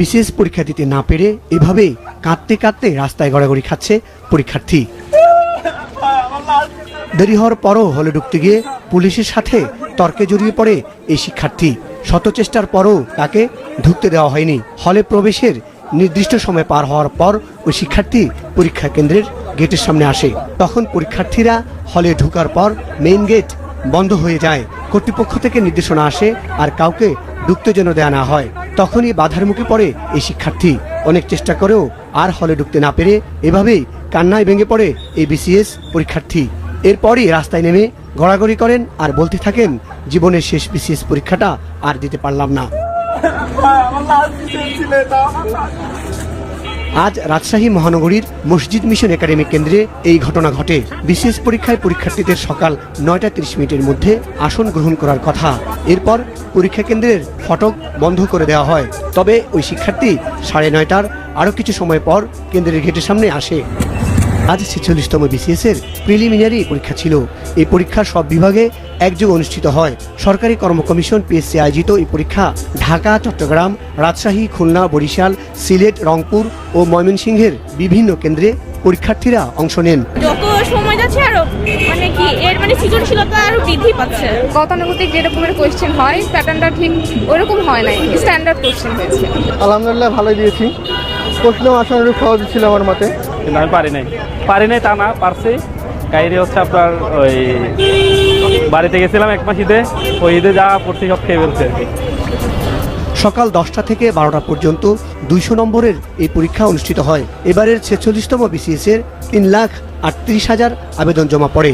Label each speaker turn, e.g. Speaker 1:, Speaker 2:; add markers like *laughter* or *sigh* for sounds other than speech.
Speaker 1: বিশেষ পরীক্ষা দিতে না পেরে এভাবেই কাঁদতে কাঁদতে রাস্তায় গড়াগড়ি খাচ্ছে পরীক্ষার্থী। দেরি হওয়ার পরও হলে ঢুকতে গিয়ে পুলিশের সাথে তর্কে জড়িয়ে পড়ে এই শিক্ষার্থী। শত চেষ্টার পরও তাকে ঢুকতে দেওয়া হয়নি। হলে প্রবেশের নির্দিষ্ট সময় পার হওয়ার পর ওই শিক্ষার্থী পরীক্ষা কেন্দ্রের গেটের সামনে আসে। তখন পরীক্ষার্থীরা হলে ঢোকার পর মেইন গেট বন্ধ হয়ে যায়। কর্তৃপক্ষ থেকে নির্দেশনা আসে আর কাউকে ঢুকতে যেন দেয়া না হয়। তখনই বাধার মুখে পড়ে এই শিক্ষার্থী। অনেক চেষ্টা করেও আর হলে ঢুকতে না পেরে এভাবেই কান্নায় ভেঙে পড়ে এই বিসিএস পরীক্ষার্থী। এরপরই রাস্তায় নেমে গড়াগড়ি করেন আর বলতে থাকেন, জীবনের শেষ বিসিএস পরীক্ষাটা আর দিতে পারলাম না। *laughs* আজ রাজশাহী মহানগরীর মসজিদ মিশন একাডেমি কেন্দ্রে এই ঘটনা ঘটে। বিশেষ পরীক্ষায় পরীক্ষার্থীদের সকাল নয়টা তিরিশ মিনিটের মধ্যে আসন গ্রহণ করার কথা। এরপর পরীক্ষা কেন্দ্রের ফটক বন্ধ করে দেওয়া হয়। তবে ওই শিক্ষার্থী সাড়ে নয়টার আরও কিছু সময় পর কেন্দ্রের গেটের সামনে আসে। আজ ছেচল্লিশতম বিসিএস এর প্রিলিমিনারি পরীক্ষা ছিল। এই পরীক্ষার সব বিভাগে একযোগ অনুষ্ঠিত হয়। সরকারি কর্ম কমিশন পিএসসি আয়োজিত এই পরীক্ষা ঢাকা চট্টগ্রাম রাজশাহী খুলনা বরিশাল সিলেট রংপুর ও ময়মনসিংহের বিভিন্ন কেন্দ্রে পরীক্ষার্থীরা অংশ নেন।
Speaker 2: যত সময় যাচ্ছে আরও মানে কি এর মানে সৃজনশীলতা আরও বৃদ্ধি পাচ্ছে।
Speaker 3: গতানুগতিক যে রকমের কোয়েশ্চেন হয় প্যাটার্নটা ঠিক ওরকম হয় নাই স্ট্যান্ডার্ড কোয়েশ্চেন হয়েছে।
Speaker 4: আলহামদুলিল্লাহ ভালোই দিয়েছি। প্রশ্ন আসানোর সহজ ছিল আমার মতে।
Speaker 5: কিন্তু আমি পারি নাই। পারি নাই তা না, পারছি। কাহিনী হচ্ছে আপনার ওই বাড়িতে গেছিলাম এক মাস ঈদে, ওই ঈদে যা পড়ছি সব খেয়ে ফেলছে আর কি।
Speaker 1: সকাল দশটা থেকে বারোটা পর্যন্ত দুইশো নম্বরের এই পরীক্ষা অনুষ্ঠিত হয়। এবারের ছেচল্লিশতম বিসিএস এর তিন লাখ আটত্রিশ হাজার আবেদন জমা পড়ে।